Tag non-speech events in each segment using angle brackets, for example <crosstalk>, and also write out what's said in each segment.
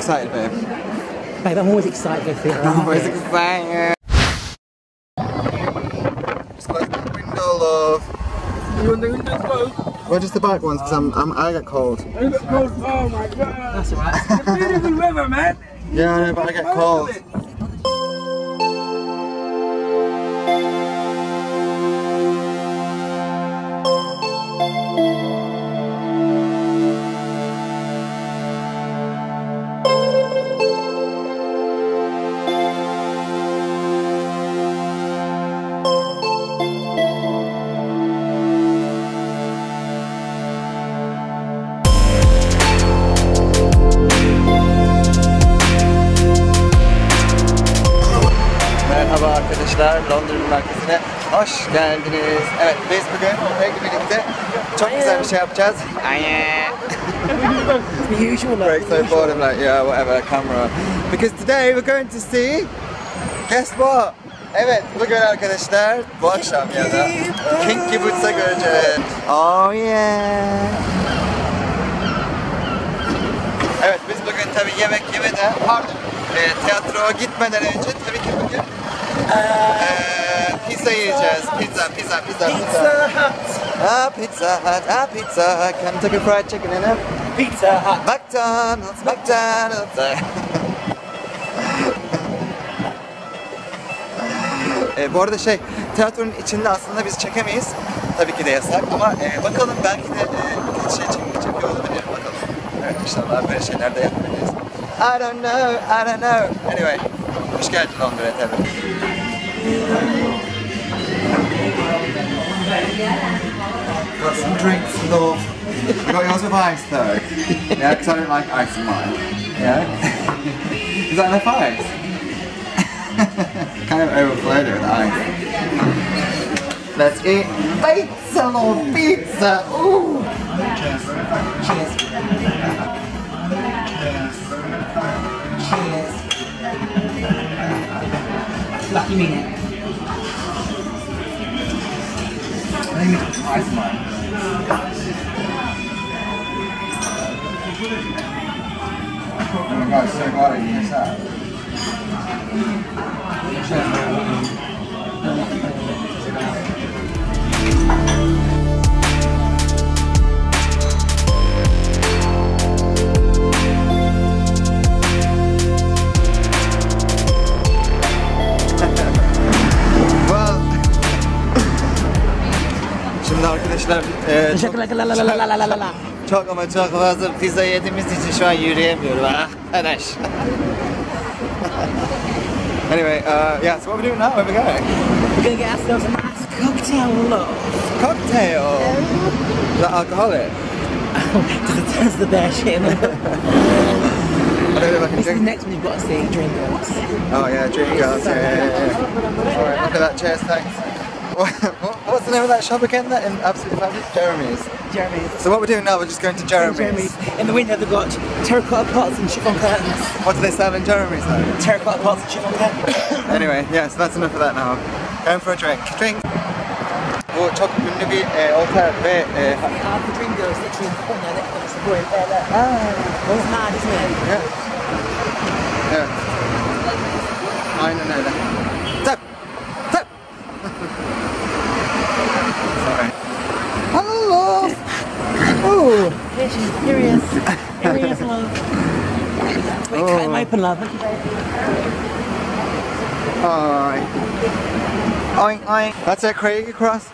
excited, babe? Babe, I'm always excited to go theatre. I'm always excited. Just close the window, love. You want the window closed? Well, just the back ones, because I'm, I'm, I get cold. I got cold. Oh my god. That's alright. Beautiful weather, man. Yeah, I know, but I get cold. Arkadaşlar, Londra'nın merkezine hoş geldiniz. Evet, biz bugün Peggy birlikte çok güzel bir şey yapacağız. Usual. Break so bored, I'm like, yeah, whatever, camera. Because today we're going to see, guess what? Evet, bugün arkadaşlar, bu akşam ya da King Kibbutz'a göreceğiz. Oh yeah. Evet, biz bugün tabii yemek yemeden, pardon, e, tiyatroya gitmeden önce tabii ki bugün pizza yiyeceğiz. Pizza, pizza, pizza, pizza. Ah, pizza hut, ah, pizza hut. Kentucky Fried Chicken in it. Pizza Hut. McDonald's, McDonald's. <laughs> e, bu arada şey, tiyatronun içinde aslında biz çekemeyiz. Tabii ki de yasak ama e, bakalım belki de e, birkaç şey çek, çekiyor olabilir bakalım. Evet inşallah böyle şeyler de yapabiliriz. I don't know, I don't know. Anyway, hoş geldin Londra'ya tabii. Got some drinks, love. You got yours with ice though. Yeah, because I don't like ice in mine. Yeah? <laughs> Is that enough ice? <laughs> kind of overflowed it with ice. Let's eat pizza, love, pizza. Ooh. Cheers. Cheers. lucky me. Let me try mine. Oh my god, Sam got it inside. Check. Çok ama çok fazla pizza yediğimiz için şu an yürüyemiyorum. Arkadaş. anyway, uh, yeah, so what are we doing now? Where are we going? We're gonna get ourselves a nice cocktail, love. Cocktail? Yeah. Is that alcoholic? taste the best shit in the. I don't know if I can drink. next one you've got to see, drink girls. Oh yeah, drink girls, yeah, yeah, yeah. Alright, look at that, cheers, thanks. <laughs> What, what- what's the name of that shop again? That in Absolute Fabulous? Jeremy's. Jeremy's. So what we're doing now, we're just going to Jeremy's. Jeremy's. In the window they've got terracotta pots and chiffon curtains. What do they sell in Jeremy's though? Terracotta pots and chiffon curtains. <coughs> Anyway, yeah, so that's enough of that now. Going for a drink. Drink. Bu çok ünlü bir e, otel ve e, Dream Girls literally in the corner next to the boy there. Look. Aa, It's mad, isn't it? Aynen öyle. Ooh. Here she is. Here he is. Here he is, love. Wait, Oh. open, love. Hi. Oink, oink. That's it, Craig across.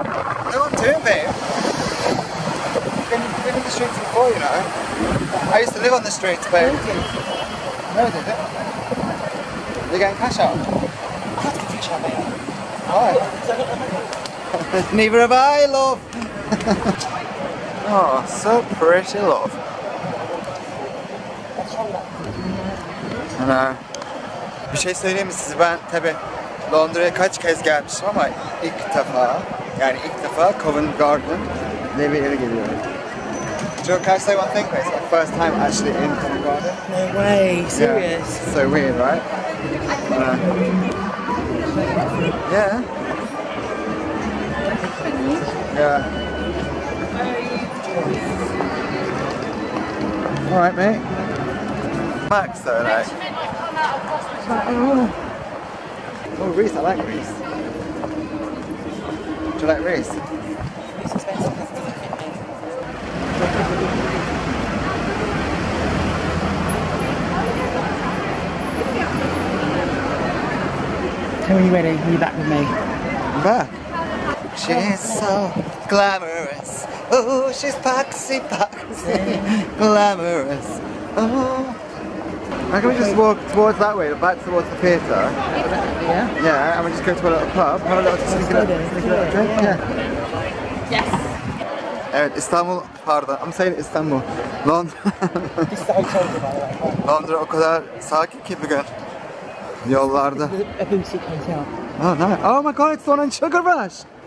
I'm doing, babe. Been, been in the streets before, you know. I used to live on the streets, babe. No, did it? You're getting cash out? I have to cash out, mate. Why? Neither have I, love. oh, so pretty, love. Know. Bir şey söyleyeyim mi size? Ben tabi Londra'ya kaç kez gelmişim ama ilk defa yani ilk defa Covent Garden diye bir yere geliyorum. Joe, can I say one thing? It's my first time actually in Covent Garden. No way. Serious. Yeah. So weird, right? Know. Yeah. Yeah. Alright, mate. Max, though, like. Oh, oh, Reese, I like Reese. Do you like Reese? Tell me when you're ready, when you're back with me. I'm back. She's so glamorous. Oh, she's foxy, foxy, glamorous. Oh. How can we just walk towards that way, back towards the theatre? Yeah? Yeah, and we just go to a little pub, have a little sneak a go little, little drink. Yeah. Yes. Evet, İstanbul, pardon, I'm saying İstanbul. Londra. Londra o kadar sakin ki bugün. Yollarda. A boutique hotel. Oh, no. oh my god, it's on a sugar rush.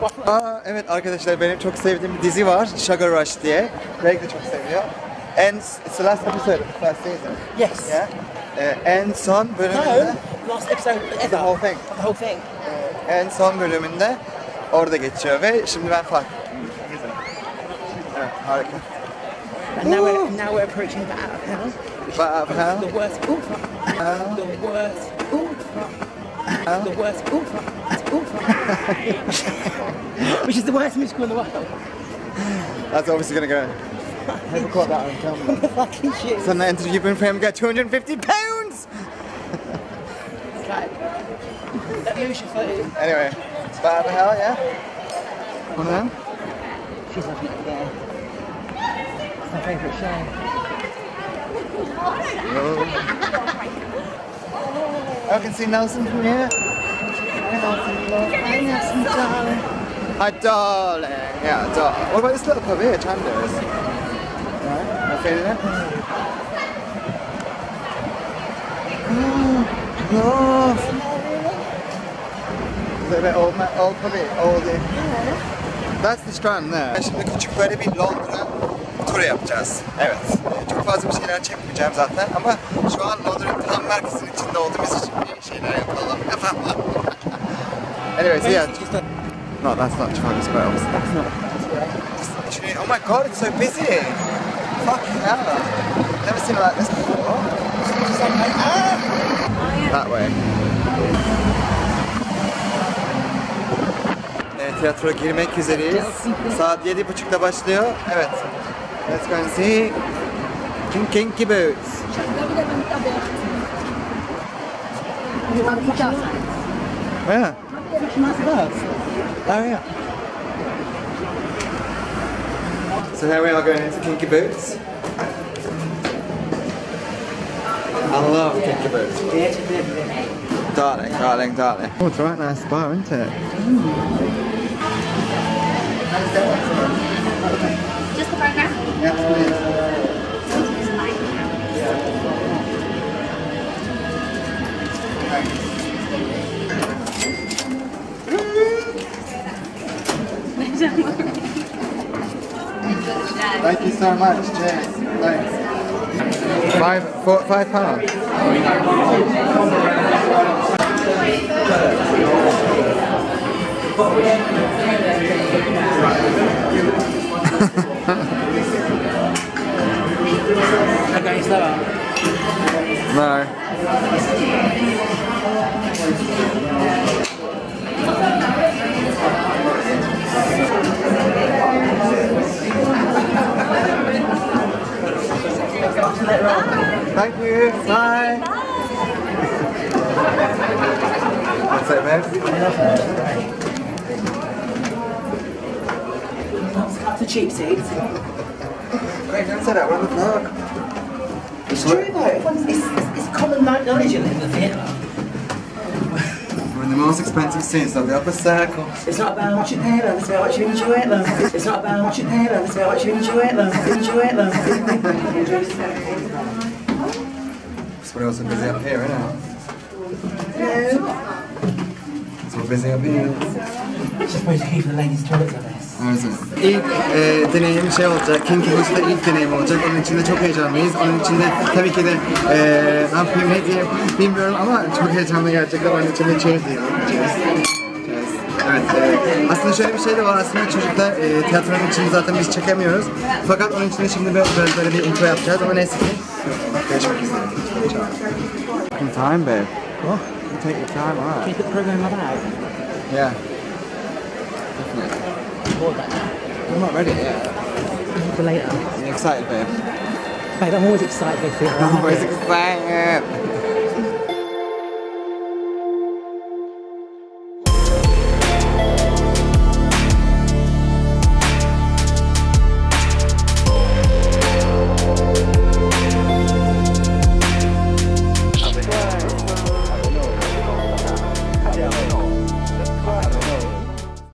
What? Aa, evet arkadaşlar benim çok sevdiğim bir dizi var Sugar Rush diye. Greg de çok seviyor. And it's the last episode of the first season. Yes. Yeah. Ee, en son bölümünde No. Last episode ever. the whole thing. The whole thing. En son bölümünde orada geçiyor ve şimdi ben fark. Güzel. Evet harika. And now we're, and now we're approaching the out of hell. which But uh, is how? The worst. Ooh. The worst. Ooh. The worst. Ooh. Ooh. Which is the worst musical in the world. That's obviously gonna go. I never caught that on camera. the fucking shit. Suddenly enter the European frame get 250 pounds! It's like, let me lose your footage. Anyway, Bat of Hell, yeah? One of them? She's lovely up there. It's my favourite show. <laughs> I can see Nelson from here. Hi Nelson, darling. Hi darling. Yeah, darling. What about this little pub here, Chandler's? Right, I feeling it? Oh, love. Is it a bit old, old pubby? Old That's the Strand there. Şimdi böyle bir Londra turu yapacağız. Evet. Çok fazla bir şeyler çekmeyeceğim zaten ama şu an Londra'nın tam merkezinin içinde olduğumuz için bir şeyler yapalım. <laughs> Efendim. Anyways, yeah. No, that's not Trafalgar Square, obviously. That's not. Actually, oh my god, it's so busy. Fucking hell. Never seen it like this before. Ah! That way. Evet, tiyatroya girmek üzereyiz. Saat yedi buçukta başlıyor. Evet. Let's go and see King Kinky Boots. Where? Oh yeah. So here we are going into Kinky Boots. I love Kinky Boots. Darling, darling, darling. Oh, it's a right nice bar, isn't it? Just Thank you so much. Cheers. Thanks. Five, four, five pounds. <laughs> I'm going slower. No. Thank you. Bye. That's it, man. The cheap seats. Great, don't say that. We're on the vlog. It's true though. Everyone's, it's, it's, it's common knowledge in the theatre. We're in the most expensive seats of the upper circle. It's not about what you pay them, it's about what you enjoy them. It's not about what you pay them, it's about what you enjoy them. Enjoy them. So we're also busy up here, isn't it? Hello. So we're busy up here. It's just supposed to keep the ladies' toilets, I guess. Evet. İlk e, deneyim şey olacak, Kinky Boots'ta ilk deneyim olacak. Onun için de çok heyecanlıyız. Onun için de tabii ki de e, ne yapayım ne diyeyim bilmiyorum ama çok heyecanlı gerçekten. Onun için de cheers diyelim. Cheers. Evet. E, aslında şöyle bir şey de var. Aslında çocuklar e, tiyatronun içini zaten biz çekemiyoruz. Fakat onun için de şimdi böyle, böyle, böyle bir intro yapacağız ama neyse ki. Görüşmek üzere. Taking time babe. What? You take your time, you put the program bag? Yeah. Definitely. I'm not ready yet. For later. You excited babe? Babe, I'm always excited for you. <laughs> I'm always excited.